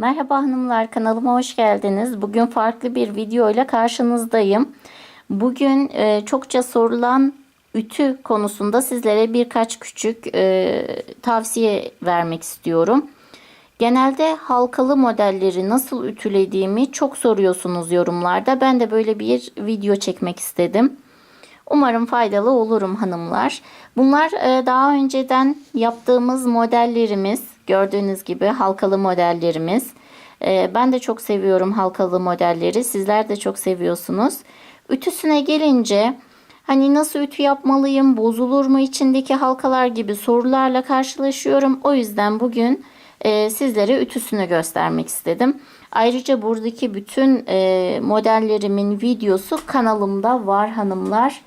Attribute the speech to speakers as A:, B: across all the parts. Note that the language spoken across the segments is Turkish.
A: Merhaba hanımlar kanalıma hoş geldiniz. Bugün farklı bir video ile karşınızdayım. Bugün e, çokça sorulan ütü konusunda sizlere birkaç küçük e, tavsiye vermek istiyorum. Genelde halkalı modelleri nasıl ütülediğimi çok soruyorsunuz yorumlarda. Ben de böyle bir video çekmek istedim. Umarım faydalı olurum hanımlar. Bunlar e, daha önceden yaptığımız modellerimiz. Gördüğünüz gibi halkalı modellerimiz. E, ben de çok seviyorum halkalı modelleri. Sizler de çok seviyorsunuz. Ütüsüne gelince hani nasıl ütü yapmalıyım, bozulur mu içindeki halkalar gibi sorularla karşılaşıyorum. O yüzden bugün e, sizlere ütüsünü göstermek istedim. Ayrıca buradaki bütün e, modellerimin videosu kanalımda var hanımlar.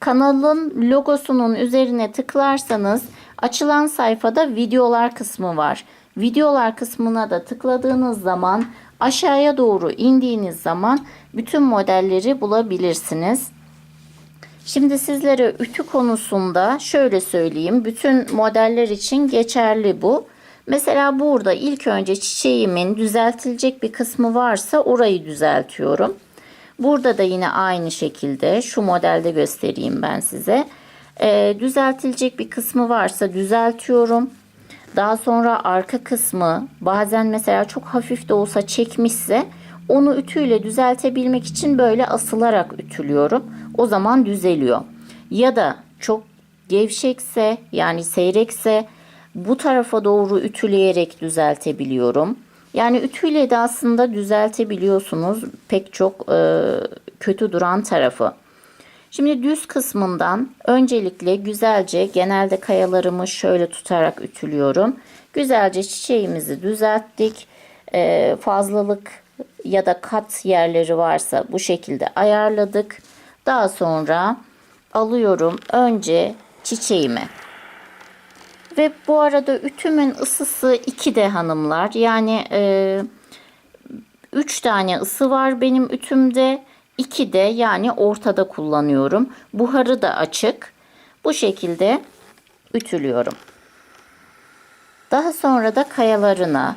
A: Kanalın logosunun üzerine tıklarsanız açılan sayfada videolar kısmı var. Videolar kısmına da tıkladığınız zaman aşağıya doğru indiğiniz zaman bütün modelleri bulabilirsiniz. Şimdi sizlere ütü konusunda şöyle söyleyeyim. Bütün modeller için geçerli bu. Mesela burada ilk önce çiçeğimin düzeltilecek bir kısmı varsa orayı düzeltiyorum. Burada da yine aynı şekilde şu modelde göstereyim ben size. Ee, düzeltilecek bir kısmı varsa düzeltiyorum. Daha sonra arka kısmı bazen mesela çok hafif de olsa çekmişse onu ütüyle düzeltebilmek için böyle asılarak ütülüyorum. O zaman düzeliyor. Ya da çok gevşekse yani seyrekse bu tarafa doğru ütüleyerek düzeltebiliyorum. Yani ütüyle de aslında düzeltebiliyorsunuz pek çok e, kötü duran tarafı. Şimdi düz kısmından öncelikle güzelce genelde kayalarımı şöyle tutarak ütülüyorum. Güzelce çiçeğimizi düzelttik. E, fazlalık ya da kat yerleri varsa bu şekilde ayarladık. Daha sonra alıyorum önce çiçeğimi. Ve bu arada ütümün ısısı 2'de hanımlar. Yani 3 e, tane ısı var benim ütümde. 2'de yani ortada kullanıyorum. Buharı da açık. Bu şekilde ütülüyorum. Daha sonra da kayalarına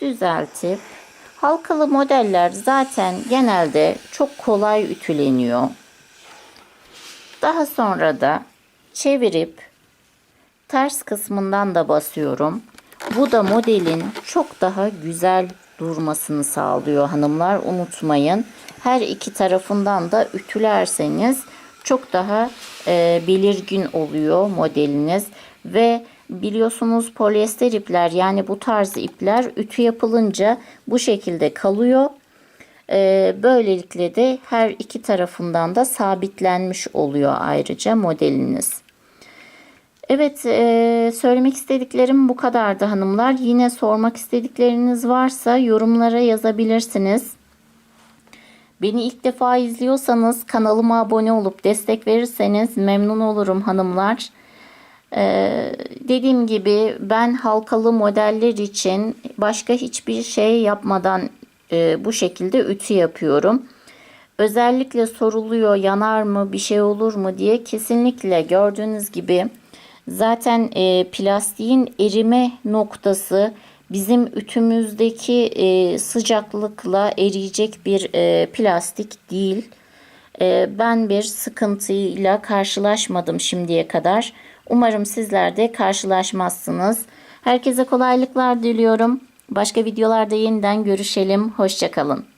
A: düzeltip halkalı modeller zaten genelde çok kolay ütüleniyor. Daha sonra da çevirip ters kısmından da basıyorum. Bu da modelin çok daha güzel durmasını sağlıyor hanımlar. Unutmayın. Her iki tarafından da ütülerseniz çok daha e, belirgin oluyor modeliniz ve biliyorsunuz polyester ipler yani bu tarz ipler ütü yapılınca bu şekilde kalıyor böylelikle de her iki tarafından da sabitlenmiş oluyor ayrıca modeliniz. Evet e, söylemek istediklerim bu kadardı hanımlar. Yine sormak istedikleriniz varsa yorumlara yazabilirsiniz. Beni ilk defa izliyorsanız kanalıma abone olup destek verirseniz memnun olurum hanımlar. Ee, dediğim gibi ben halkalı modeller için başka hiçbir şey yapmadan e, bu şekilde ütü yapıyorum. Özellikle soruluyor yanar mı bir şey olur mu diye kesinlikle gördüğünüz gibi zaten e, plastiğin erime noktası bizim ütümüzdeki e, sıcaklıkla eriyecek bir e, plastik değil. E, ben bir sıkıntıyla karşılaşmadım şimdiye kadar. Umarım sizler de karşılaşmazsınız. Herkese kolaylıklar diliyorum. Başka videolarda yeniden görüşelim. Hoşçakalın.